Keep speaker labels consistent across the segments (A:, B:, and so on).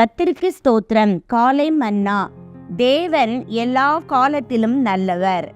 A: கத்திற்கு ஸ்தோத்திரம். காலை மன்னா. தேவன் எல்லா காலத்திலும் நல்லவர்.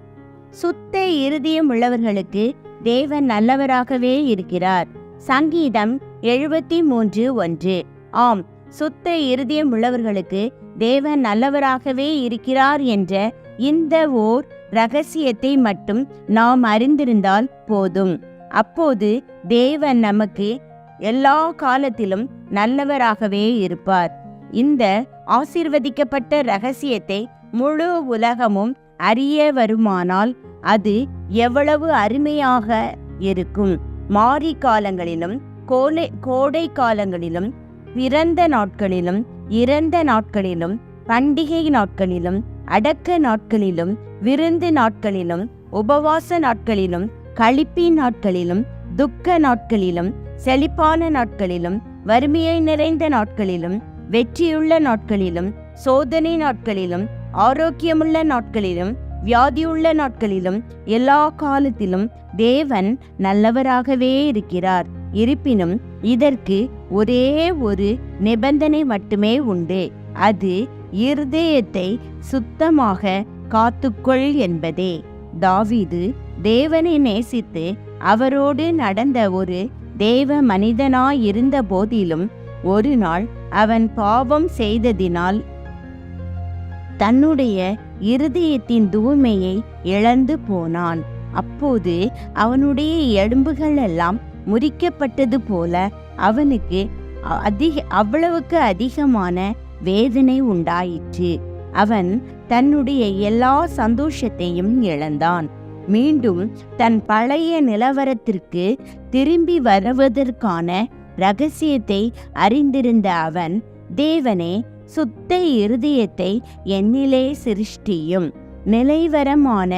A: சுத்த இருதயம் உள்ளவர்களுக்கு தேவன் நல்லவராகவே இருக்கிறார். சங்கீதம் எழுபத்தி மூன்று ஒன்று. ஆம் சுத்த இருதயம் உள்ளவர்களுக்கு தேவன் நல்லவராகவே இருக்கிறார் என்ற இந்த ஓர் ரகசியத்தை மட்டும் நாம் அறிந்திருந்தால் போதும். அப்போது தேவன் நமக்கு எல்லா காலத்திலும் நல்லவராகவே இருப்பார். இந்த ஆசிர்வதிக்கப்பட்ட ரகசியத்தை முழு உலகமும் அறிய வருமானால் அது எவ்வளவு அருமையாக இருக்கும். மாரி காலங்களிலும் கோலை கோடை காலங்களிலும் பிறந்த நாட்களிலும் இறந்த நாட்களிலும் பண்டிகை நாட்களிலும் அடக்க நாட்களிலும் விருந்து நாட்களிலும் உபவாச நாட்களிலும் களிப்பின் நாட்களிலும் துக்க நாட்களிலும் செழிப்பான நாட்களிலும் வறுமையை நிறைந்த நாட்களிலும் வெற்றியுள்ள நாட்களிலும் சோதனை நாட்களிலும் ஆரோக்கியமுள்ள நாட்களிலும் வியாதியுள்ள நாட்களிலும் எல்லா காலத்திலும் தேவன் நல்லவராகவே இருக்கிறார். இருப்பினும் இதற்கு ஒரே ஒரு நிபந்தனை மட்டுமே உண்டு. அது இருதயத்தை சுத்தமாக காத்துக்கொள் என்பதே. தாவீது தேவனை நேசித்து அவரோடு நடந்த ஒரு தேவ மனிதனாயிருந்த போதிலும் ஒரு நாள் அவன் பாவம் செய்ததினால் தன்னுடைய இருதயத்தின் தூய்மையை இழந்து போனான். அப்போது அவனுடைய எலும்புகள் எல்லாம் முறிக்கப்பட்டது போல அவனுக்கு அதிக அவ்வளவுக்கு அதிகமான வேதனை உண்டாயிற்று. அவன் தன்னுடைய எல்லா சந்தோஷத்தையும் இழந்தான். மீண்டும் தன் பழைய நிலவரத்திற்கு திரும்பி வருவதற்கான ரகசியத்தை அறிந்திருந்த அவன் தேவனே சுத்த இருதயத்தை என்னிலே சிருஷ்டியும் நிலைவரமான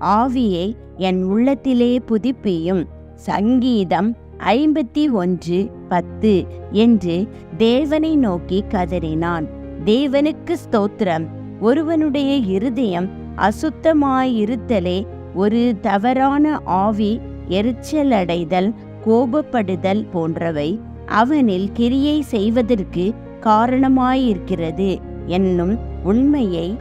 A: ஆவியை என் உள்ளத்திலே புதுப்பியும். சங்கீதம் ஐம்பத்தி ஒன்று பத்து என்று தேவனை நோக்கி கதறினான். தேவனுக்கு ஸ்தோத்திரம். ஒருவனுடைய இருதயம் அசுத்தமாயிருத்தலே ஒரு தவறான ஆவி எரிச்சலடைதல் கோபப்படுதல் போன்றவை அவனில் கிரியை செய்வதற்கு காரணமாயிருக்கிறது என்னும் உண்மையை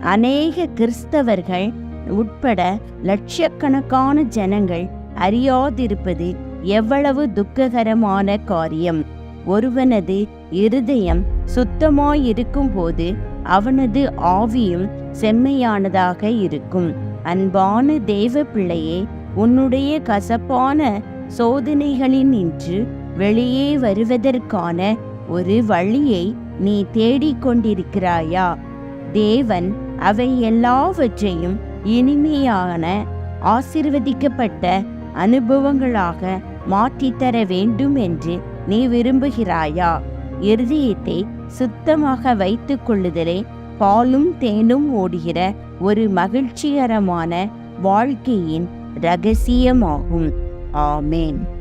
A: அநேக கிறிஸ்தவர்கள் உட்பட லட்சக்கணக்கான ஜனங்கள் அறியாதிருப்பது எவ்வளவு துக்ககரமான காரியம். ஒருவனது இருதயம் சுத்தமாயிருக்கும் போது அவனது ஆவியும் செம்மையானதாக இருக்கும். அன்பான தேவ பிள்ளையே உன்னுடைய கசப்பான சோதனைகளின் நின்று வெளியே வருவதற்கான ஒரு வழியை நீ தேடிக்கொண்டிருக்கிறாயா தேவன் அவை எல்லாவற்றையும் இனிமையான ஆசிர்வதிக்கப்பட்ட அனுபவங்களாக மாற்றித்தர வேண்டும் என்று நீ விரும்புகிறாயா? இருதயத்தை சுத்தமாக வைத்துக் கொள்ளுதலே பாலும் தேனும் ஓடுகிற ஒரு மகிழ்ச்சிகரமான வாழ்க்கையின் ரகசியமாகும். ஆமேன்.